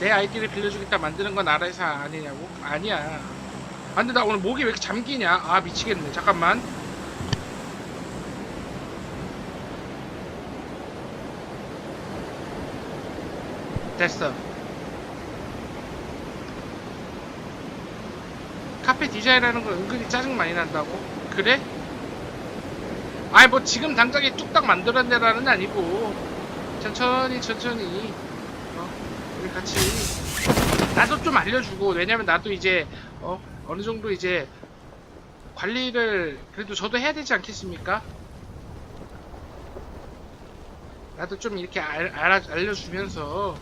내 아이디를 빌려주겠다 만드는 건 나라에서 아니냐고? 아니야. 아, 근데 나 오늘 목이 왜 이렇게 잠기냐? 아, 미치겠네. 잠깐만. 됐어. 카페 디자인하는 거 은근히 짜증 많이 난다고? 그래? 아니 뭐 지금 당장에 뚝딱 만들어내라는 아니고 천천히 천천히 어 우리 같이 나도 좀 알려주고 왜냐면 나도 이제 어 어느 정도 이제 관리를 그래도 저도 해야 되지 않겠습니까? 나도 좀 이렇게 알, 알아, 알려주면서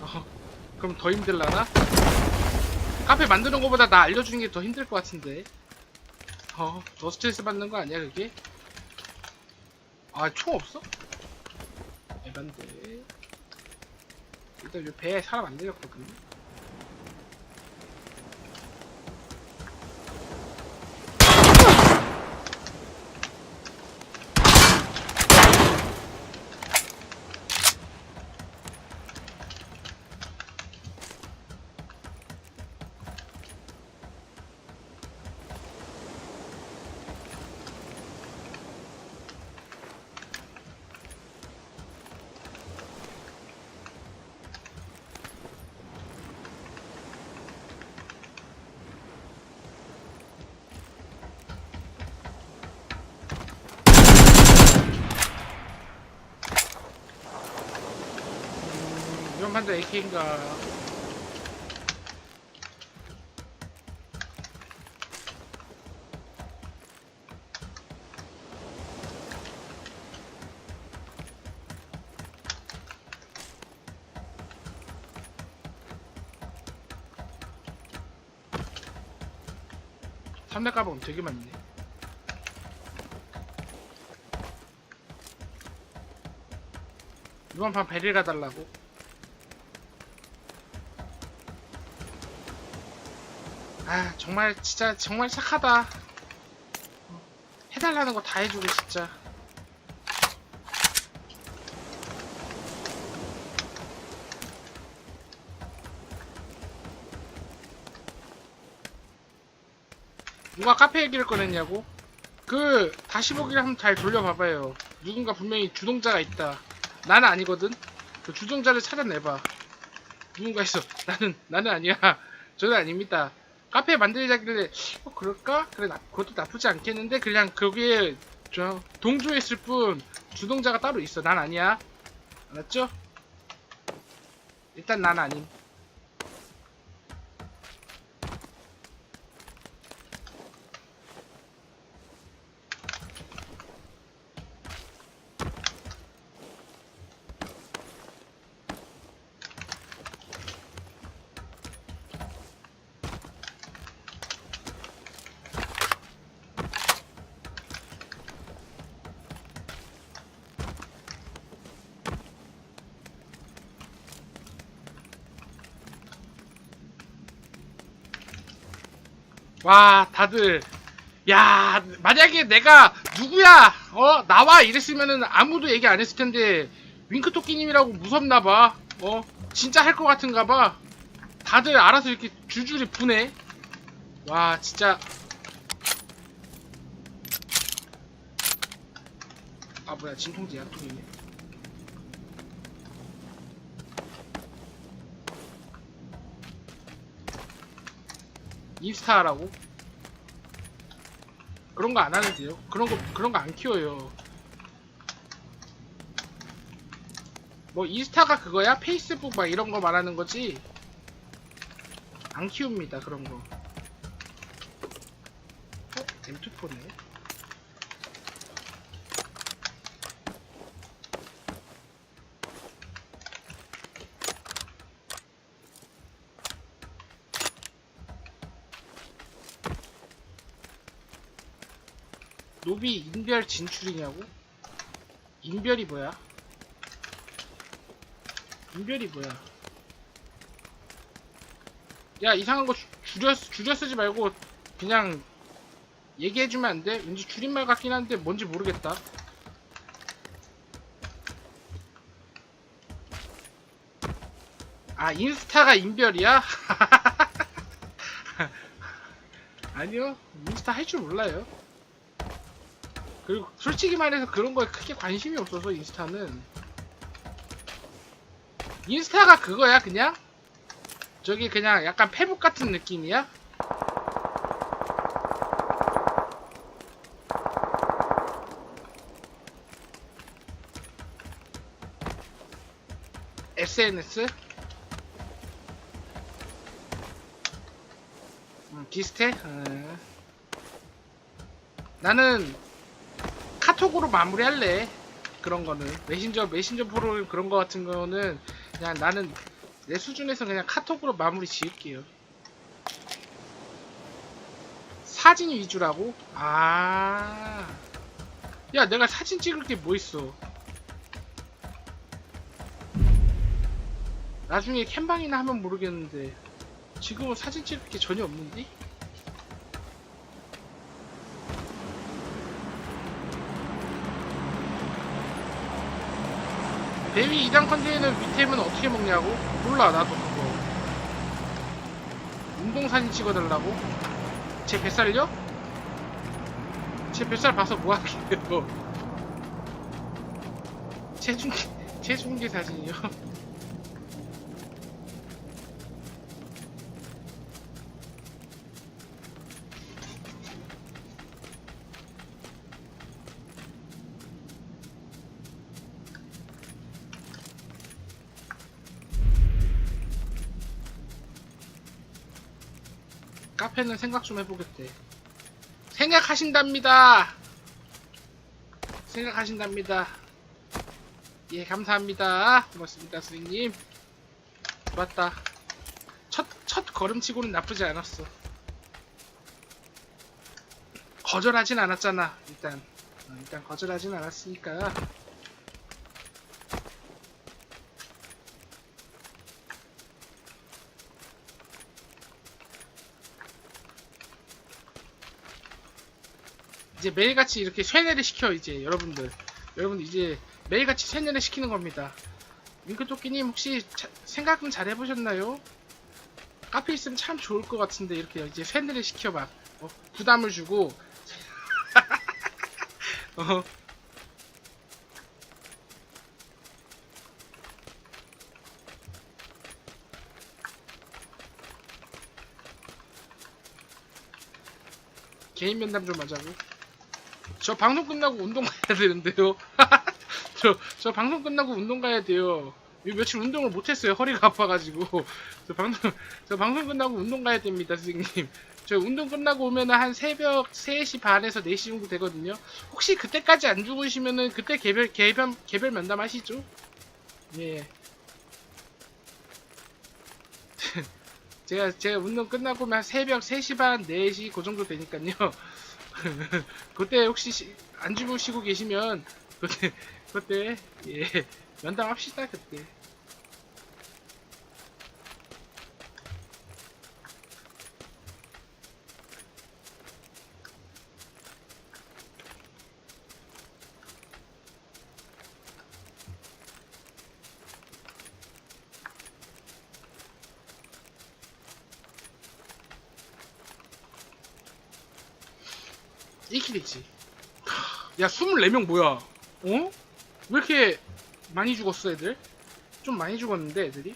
어 그럼 더 힘들라나? 카페 만드는 것보다 나 알려주는 게 더 힘들 것 같은데 어, 더 스트레스 받는 거 아니야, 그게? 아, 총 없어? 에반데. 일단 이 배에 사람 안 내렸거든. 음, 위험한데 AK인가. 삼대 가방 되게 많네. 이번 판 베릴 가달라고. 아 정말 진짜 정말 착하다. 어, 해달라는 거 다 해주고 진짜. 누가 카페 얘기를 꺼냈냐고? 그 다시 보기를 한번 잘 돌려봐봐요. 누군가 분명히 주동자가 있다. 나는 아니거든. 그 주동자를 찾아내봐. 누군가 있어. 나는 나는 아니야. 저는 아닙니다. 카페 만들자길래 어 그럴까? 그래 나, 그것도 나쁘지 않겠는데 그냥 거기에 저 동조했을 뿐 주동자가 따로 있어. 난 아니야. 알았죠? 일단 난 아님. 와 다들. 야 만약에 내가 누구야 어 나와 이랬으면은 아무도 얘기 안 했을 텐데 윙크토끼님이라고 무섭나봐. 어 진짜 할 것 같은가봐. 다들 알아서 이렇게 줄줄이 부네. 와 진짜. 아 뭐야 진통제 약통이네 인스타 하라고? 그런 거 안 하는데요? 그런 거 그런 거 안 키워요. 뭐 인스타가 그거야? 페이스북 막 이런 거 말하는 거지? 안 키웁니다 그런 거. 어? M2포네. 노비 인별 진출이냐고? 인별이 뭐야? 인별이 뭐야? 야 이상한 거 주- 줄여 줄여 쓰지 말고 그냥 얘기해주면 안 돼? 왠지 줄임말 같긴 한데 뭔지 모르겠다. 아 인스타가 인별이야? 아니요 인스타 할 줄 몰라요 그리고 솔직히 말해서 그런 거에 크게 관심이 없어서 인스타는 인스타가 그거야 그냥 저기 그냥 약간 페북 같은 느낌이야 SNS? 음, 비슷해? 어. 나는 카톡으로 마무리할래. 그런 거는 메신저 메신저 프로그램 그런 거 같은 거는 그냥 나는 내 수준에서 그냥 카톡으로 마무리 지을게요. 사진 위주라고? 아. 야, 내가 사진 찍을 게 뭐 있어? 나중에 캠방이나 하면 모르겠는데 지금은 사진 찍을 게 전혀 없는데? 뱀이 2단 컨테이너 밑에는 어떻게 먹냐고? 몰라 나도 그거 운동 사진 찍어달라고? 제 뱃살요? 제 뱃살 봐서 뭐하게요 체중계 체중계 사진이요? 카페는 생각 좀 해보겠대. 생각하신답니다. 생각하신답니다. 예, 감사합니다. 고맙습니다, 선생님. 좋았다. 첫, 첫 걸음치고는 나쁘지 않았어. 거절하진 않았잖아, 일단. 어, 일단 거절하진 않았으니까. 이제 매일같이 이렇게 쇠뇌를 시켜 이제 여러분들. 여러분들 이제 매일같이 쇠뇌를 시키는 겁니다. 윙크토끼님 혹시 자- 생각 은 잘 해보셨나요? 카페 있으면 참 좋을 것 같은데 이렇게 이제 쇠뇌를 시켜 막 어, 부담을 주고. 어, 개인 면담 좀 하자고 저 방송 끝나고 운동 가야 되는데요. 저, 저 방송 끝나고 운동 가야 돼요. 이 며칠 운동을 못했어요. 허리가 아파가지고. 저 방송, 저 방송 끝나고 운동 가야 됩니다, 선생님. 저 운동 끝나고 오면은 한 새벽 3시 반에서 4시 정도 되거든요. 혹시 그때까지 안 죽으시면은 그때 개별, 개별, 개별 면담 하시죠? 예. 제가, 제가 운동 끝나고 오면 한 새벽 3시 반, 4시 그 정도 되니까요. 그때 혹시 시- 안 주무시고 계시면 그때 그때 예 면담합시다 그때 이킬이지 야 24명 뭐야 어? 왜 이렇게 많이 죽었어 애들? 좀 많이 죽었는데 애들이?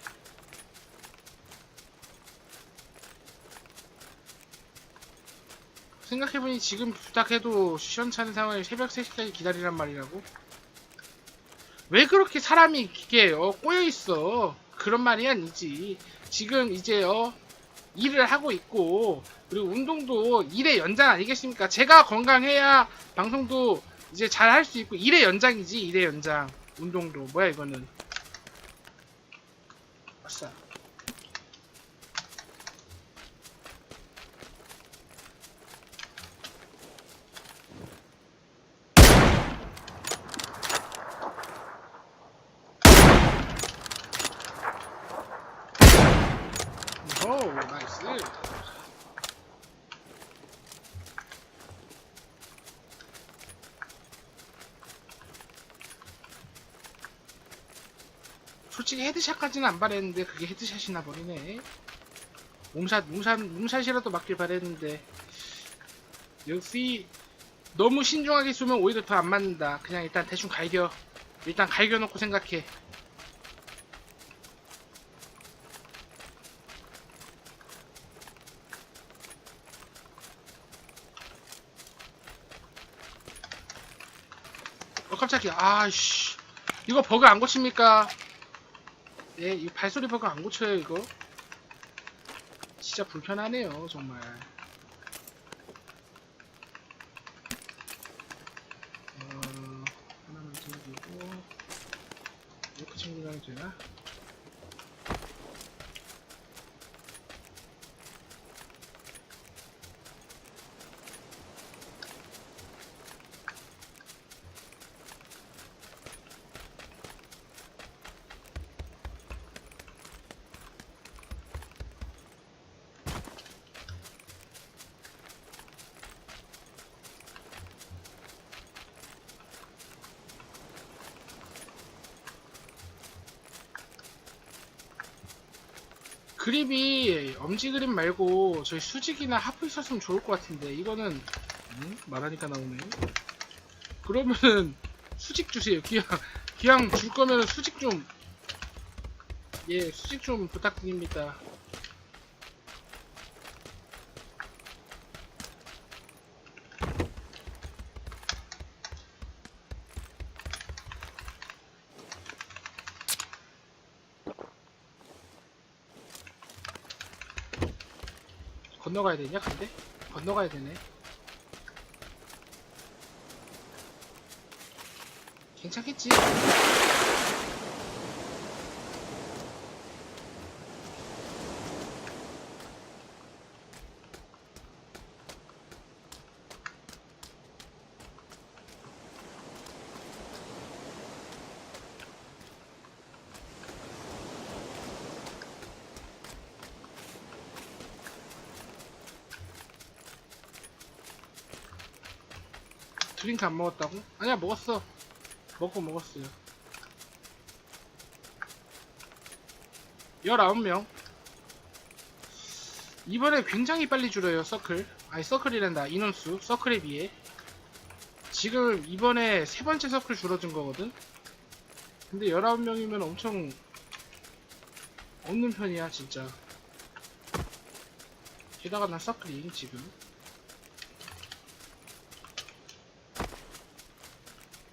생각해보니 지금 부탁해도 시원찮은 상황에 새벽 3시까지 기다리란 말이라고? 왜 그렇게 사람이 이게 어, 꼬여있어 그런 말이 아니지 지금 이제 어 일을 하고 있고 그리고 운동도 일의 연장 아니겠습니까? 제가 건강해야 방송도 이제 잘 할 수 있고 일의 연장이지 일의 연장. 운동도. 뭐야 이거는? 아싸. 오 나이스 솔직히 헤드샷까지는 안 바랬는데 그게 헤드샷이나 버리네. 몸샷, 몸샷, 몸샷이라도 맞길 바랬는데 역시 너무 신중하게 쏘면 오히려 더 안 맞는다. 그냥 일단 대충 갈겨. 일단 갈겨 놓고 생각해. 어 깜짝이야. 아씨. 이거 버그 안 고칩니까? 예, 이 발소리 버그 안 고쳐요 이거. 진짜 불편하네요 정말. 어, 하나만 챙기고 이렇게 챙기면 되나? 그립이 엄지 그립 말고 저희 수직이나 하프 있었으면 좋을 것 같은데 이거는 음? 말하니까 나오네 그러면은 수직 주세요 기왕 기왕 줄 거면은 수직 좀 예, 수직 좀 부탁드립니다. 건너가야 되냐, 근데? 건너가야 되네. 괜찮겠지? 드링크 안 먹었다고? 아니야 먹었어. 먹고 먹었어요. 19명. 이번에 굉장히 빨리 줄어요 서클. 아니 서클이란다 인원수. 서클에 비해. 지금 이번에 세 번째 서클 줄어든 거거든? 근데 19명이면 엄청 없는 편이야 진짜. 게다가 나 서클이 지금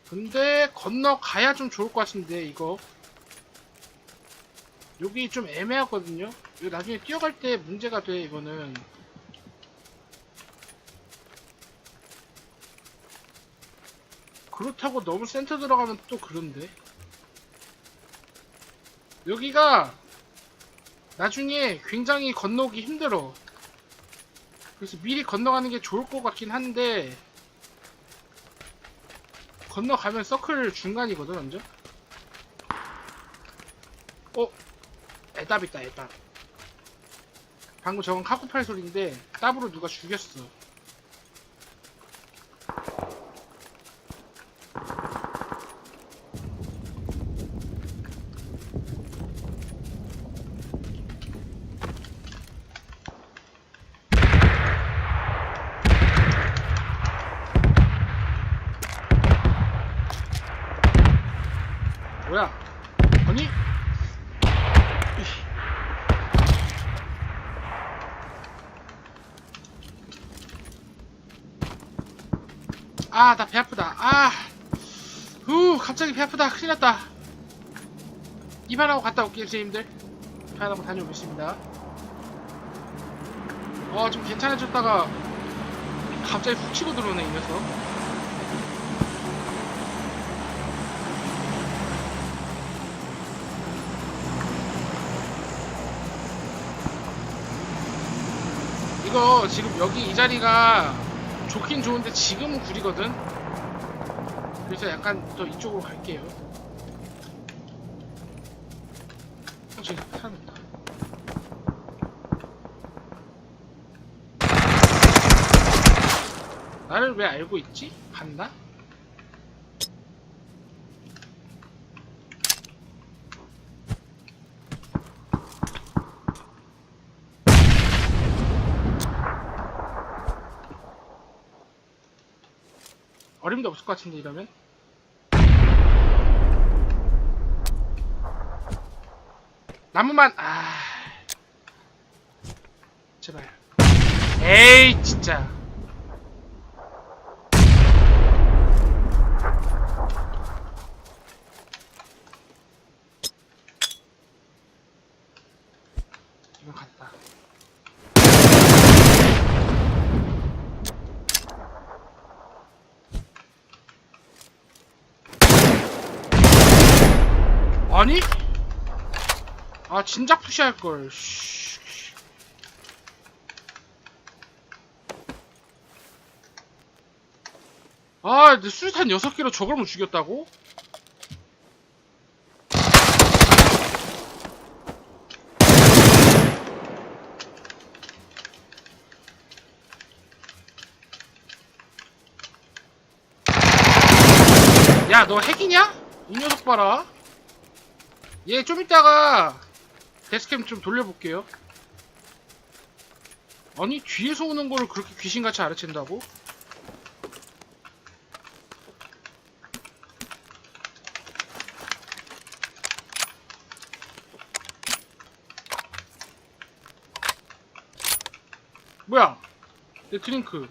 근데 건너가야 좀 좋을 것 같은데 이거. 여기 좀 애매하거든요. 이거 나중에 뛰어갈 때 문제가 돼 이거는. 그렇다고 너무 센터 들어가면 또 그런데. 여기가 나중에 굉장히 건너기 힘들어. 그래서 미리 건너가는 게 좋을 것 같긴 한데 건너가면 서클 중간이거든 완전? 어? 애답 있다 애답. 방금 저건 카쿠팔 소리인데 답으로 누가 죽였어 뭐야 아니 아, 나 배 아프다. 아, 후, 갑자기 배 아프다. 큰일 났다. 입안하고 갔다 올게요, 선생님들. 입안하고 다녀오겠습니다. 어, 좀 괜찮아졌다가 갑자기 훅 치고 들어오네, 이 녀석. 이거 지금 여기 이 자리가 좋긴 좋은데 지금은 구리거든. 그래서 약간 더 이쪽으로 갈게요. 어, 저기 사람 있다. 나를 왜 알고 있지? 봤나? 어림도 없을 것 같은데 이러면? 나무만 아. 제발. 에이 진짜 아니? 아 진작 푸시할 걸. 씨. 아, 근데 수류탄 6개로 저걸 못 죽였다고? 야, 너 핵이냐? 이 녀석 봐라. 얘 좀 이따가 데스캠 좀 돌려볼게요. 아니 뒤에서 오는 거를 그렇게 귀신같이 알아챈다고? 뭐야? 내 드링크.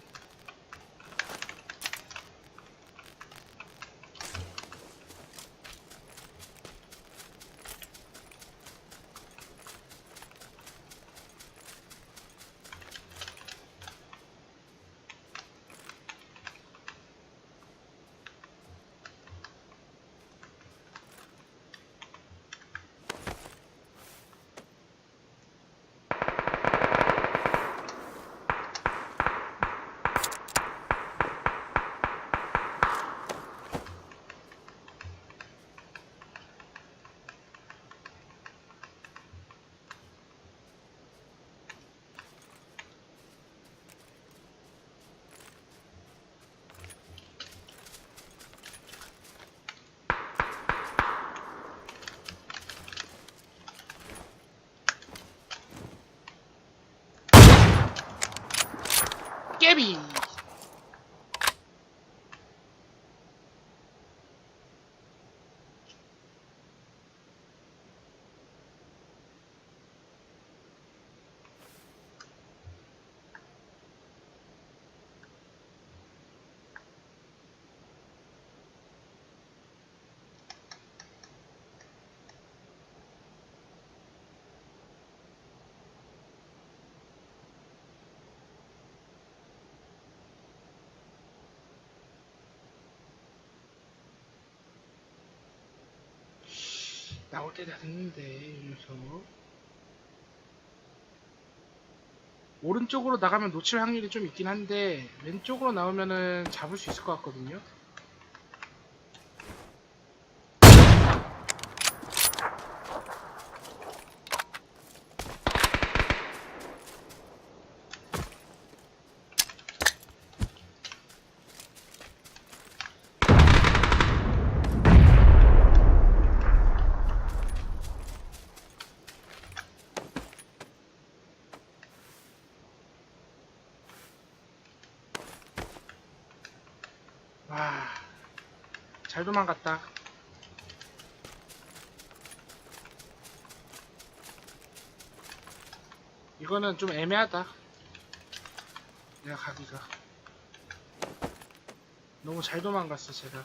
gaming. 나올 때다 됐는데 이 녀석. 오른쪽으로 나가면 놓칠 확률이 좀 있긴 한데 왼쪽으로 나오면은 잡을 수 있을 것 같거든요. 와, 잘 도망갔다. 이거는 좀 애매하다. 내가 가기가. 너무 잘 도망갔어, 제가.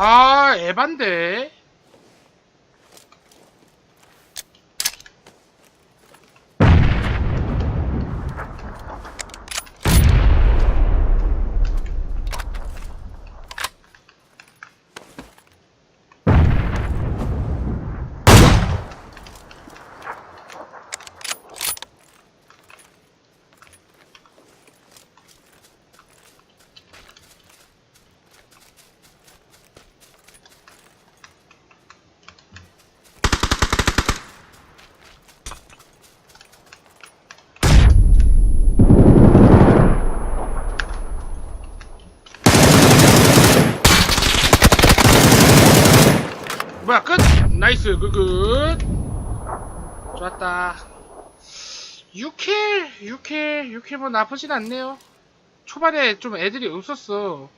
아, 에반데. 나이스 굿굿 좋았다. 6킬 6킬 6킬 뭐 나쁘진 않네요. 초반에 좀 애들이 없었어